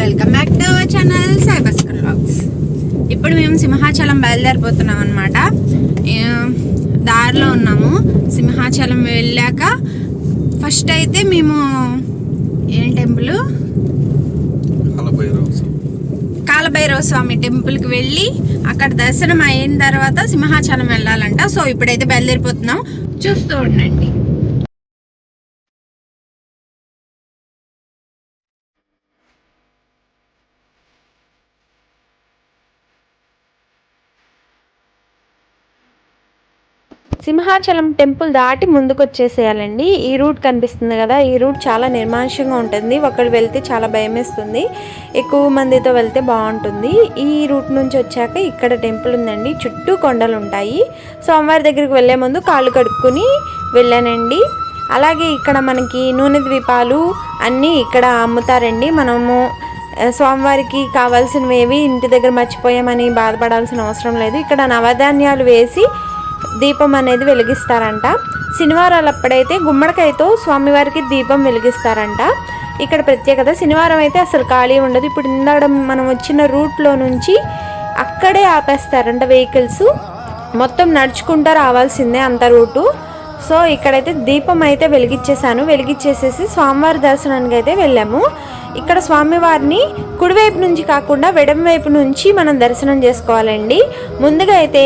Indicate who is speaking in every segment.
Speaker 1: Welcome back to our channel సైబస్కర్ vlogs ఇప్పుడు మేము సింహాచలం బయలుదేరిపోతున్నాం అనమాట దారిలో ఉన్నాము. సింహాచలం వెళ్ళాక ఫస్ట్ అయితే మేము ఏం టెంపుల్?
Speaker 2: కాలభైరవ
Speaker 1: స్వామి టెంపుల్కి వెళ్ళి అక్కడ దర్శనం అయిన తర్వాత సింహాచలం వెళ్ళాలంట. సో ఇప్పుడైతే బయలుదేరిపోతున్నాం. చూస్తూ ఉండండి. సింహాచలం టెంపుల్ దాటి ముందుకు వచ్చేసేయాలండి ఈ రూట్ కనిపిస్తుంది కదా ఈ రూట్ చాలా నిర్మానుష్యంగా ఉంటుంది. ఒకళ్ళు వెళ్తే చాలా భయమేస్తుంది. ఎక్కువ మందితో వెళ్తే బాగుంటుంది. ఈ రూట్ నుంచి వచ్చాక ఇక్కడ టెంపుల్ ఉందండి. చుట్టూ కొండలు ఉంటాయి. సోమవారి దగ్గరికి వెళ్ళే ముందు కాళ్ళు కడుక్కొని వెళ్ళానండి. అలాగే ఇక్కడ మనకి నూనె ద్వీపాలు అన్నీ ఇక్కడ అమ్ముతారండి. మనము స్వామివారికి కావాల్సినవి ఇంటి దగ్గర మర్చిపోయామని బాధపడాల్సిన అవసరం లేదు. ఇక్కడ నవధాన్యాలు వేసి దీపం అనేది వెలిగిస్తారంట. శనివారాలు అప్పుడైతే గుమ్మడికాయతో స్వామివారికి దీపం వెలిగిస్తారంట. ఇక్కడ ప్రత్యేకత శనివారం అయితే అసలు ఖాళీ ఉండదు. ఇప్పుడు ఇందాడ మనం వచ్చిన రూట్లో నుంచి అక్కడే ఆపేస్తారంట వెహికల్స్. మొత్తం నడుచుకుంటూ రావాల్సిందే అంత రూటు. సో ఇక్కడైతే దీపం అయితే వెలిగించేసాను వెలిగించేసేసి స్వామివారి దర్శనానికి అయితే వెళ్ళాము. ఇక్కడ స్వామివారిని కుడివైపు నుంచి కాకుండా వెడమ వైపు నుంచి మనం దర్శనం చేసుకోవాలండి. ముందుగా అయితే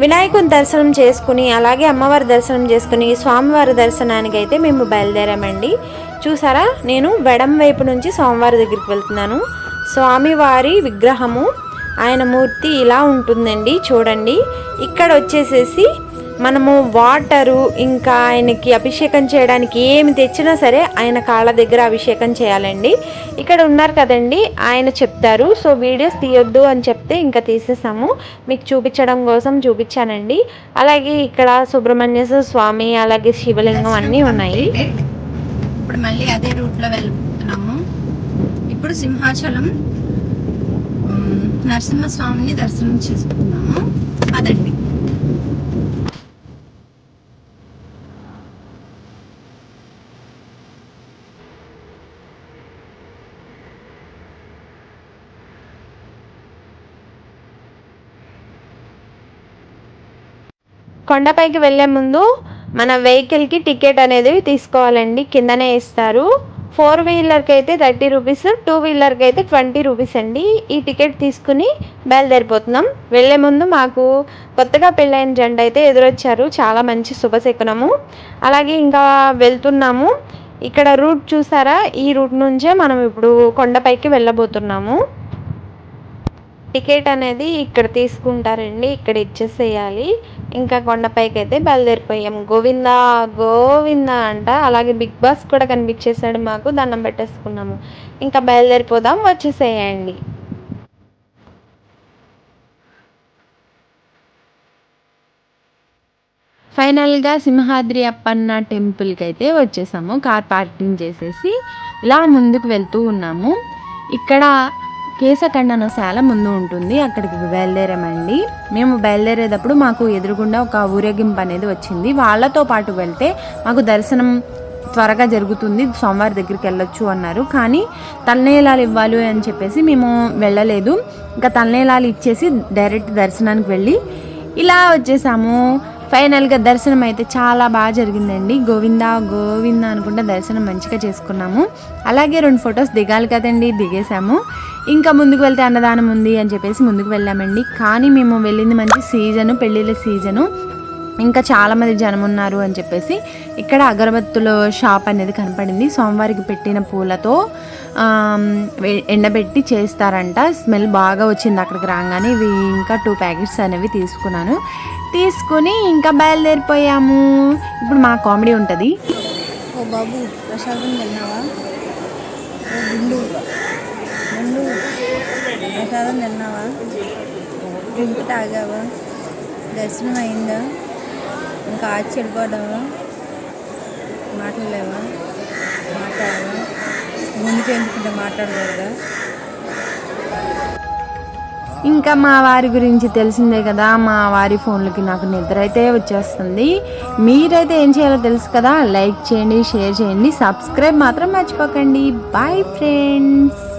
Speaker 1: వినాయకుని దర్శనం చేసుకుని అలాగే అమ్మవారి దర్శనం చేసుకుని స్వామివారి దర్శనానికి అయితే మేము బయలుదేరామండి. చూసారా? నేను వెడం వైపు నుంచి స్వామివారి దగ్గరికి వెళ్తున్నాను. స్వామివారి విగ్రహము ఆయన మూర్తి ఇలా ఉంటుందండి చూడండి. ఇక్కడ వచ్చేసేసి మనము వాటరు ఇంకా ఆయనకి అభిషేకం చేయడానికి ఏమి తెచ్చినా సరే ఆయన కాళ్ళ దగ్గర అభిషేకం చేయాలండి. ఇక్కడ ఉన్నారు కదండి ఆయన చెప్తారు. సో వీడియోస్ తీయొద్దు అని చెప్తే ఇంకా తీసేసాము. మీకు చూపించడం కోసం చూపించానండి. అలాగే ఇక్కడ సుబ్రహ్మణ్యేశ్వర స్వామి అలాగే శివలింగం అన్నీ ఉన్నాయి. ఇప్పుడు మళ్ళీ అదే రూట్లో వెళ్తున్నాము. ఇప్పుడు సింహాచలం నరసింహస్వామిని దర్శనం చేసుకున్నాము కొండపైకి వెళ్ళే ముందు మన వెహికల్కి టికెట్ అనేది తీసుకోవాలండి. కిందనే ఇస్తారు. ఫోర్ వీలర్కి అయితే థర్టీ రూపీస్ టూ వీలర్కి అయితే ట్వంటీ రూపీస్ అండి. ఈ టికెట్ తీసుకుని బయలుదేరిపోతున్నాం. వెళ్ళే ముందు మాకు కొత్తగా పెళ్ళైన జెండా అయితే ఎదురొచ్చారు. చాలా మంచి శుభశకునము అలాగే ఇంకా వెళ్తున్నాము. ఇక్కడ రూట్ చూసారా? ఈ రూట్ నుంచే మనం ఇప్పుడు కొండపైకి వెళ్ళబోతున్నాము. టికెట్ అనేది ఇక్కడ తీసుకుంటారండి ఇక్కడ ఇచ్చేసేయాలి. ఇంకా కొండపైకి అయితే బయలుదేరిపోయాం. గోవిందా గోవిందా అంట. అలాగే బిగ్ బాస్ కూడా కనిపించేశాడు మాకు దండం పెట్టేసుకున్నాము. ఇంకా బయలుదేరిపోదాం వచ్చేసేయండి. ఫైనల్గా సింహాద్రి అప్పన్న టెంపుల్కి అయితే వచ్చేసాము. కార్ పార్కింగ్ చేసేసి ఇలా ముందుకు వెళ్తూ ఉన్నాము. ఇక్కడ కేశఖండనశాల ముందు ఉంటుంది. అక్కడికి బయలుదేరామండి. మేము బయలుదేరేటప్పుడు మాకు ఎదురుగుండా ఒక ఊరేగింపు అనేది వచ్చింది. వాళ్ళతో పాటు వెళ్తే మాకు దర్శనం త్వరగా జరుగుతుంది. సోమవారి దగ్గరికి వెళ్ళొచ్చు అన్నారు. కానీ తలనీలాలు ఇవ్వాలి అని చెప్పేసి మేము వెళ్ళలేదు. ఇంకా తలనీలాలు ఇచ్చేసి డైరెక్ట్ దర్శనానికి వెళ్ళి ఇలా వచ్చేసాము. ఫైనల్గా దర్శనం అయితే చాలా బాగా జరిగిందండి. గోవిందా గోవిందా అనుకుంటే దర్శనం మంచిగా చేసుకున్నాము. అలాగే రెండు ఫొటోస్ దిగాలి కదండి దిగేసాము ఇంకా ముందుకు వెళ్తే అన్నదానం ఉంది అని చెప్పేసి ముందుకు వెళ్ళామండి. కానీ మేము వెళ్ళింది మంచి సీజను పెళ్ళిళ్ళ సీజను. ఇంకా చాలామంది జనం ఉన్నారు అని చెప్పేసి ఇక్కడ అగరబత్తుల షాప్ అనేది కనపడింది. సోమవారికి పెట్టిన పూలతో ఎండబెట్టి చేస్తారంట. స్మెల్ బాగా వచ్చింది అక్కడికి రాగానే ఇవి ఇంకా టూ ప్యాకెట్స్ అనేవి తీసుకున్నాను. తీసుకుని ఇంకా బయలుదేరిపోయాము. ఇప్పుడు మా కామెడీ ఉంటుంది.
Speaker 3: ఓ బాబు ప్రసాదం తిన్నావా? గుండు. గుండు. ప్రసాదం తిన్నావా? డ్రింక్ తాగావా? దర్శనం అయిందా? ఇంకా ఆశ్చర్యపోదావా మాట్లాడలేవా? మాట్లాడవా ముందుకు మాట్లాడకూడదా?
Speaker 1: ఇంకా మా వారి గురించి తెలిసిందే కదా మా వారి ఫోన్లకి నాకు నిద్ర అయితే వచ్చేస్తుంది. మీరైతే ఏం చేయాలో తెలుసు కదా లైక్ చేయండి షేర్ చేయండి సబ్స్క్రైబ్ మాత్రం మర్చిపోకండి. Bye friends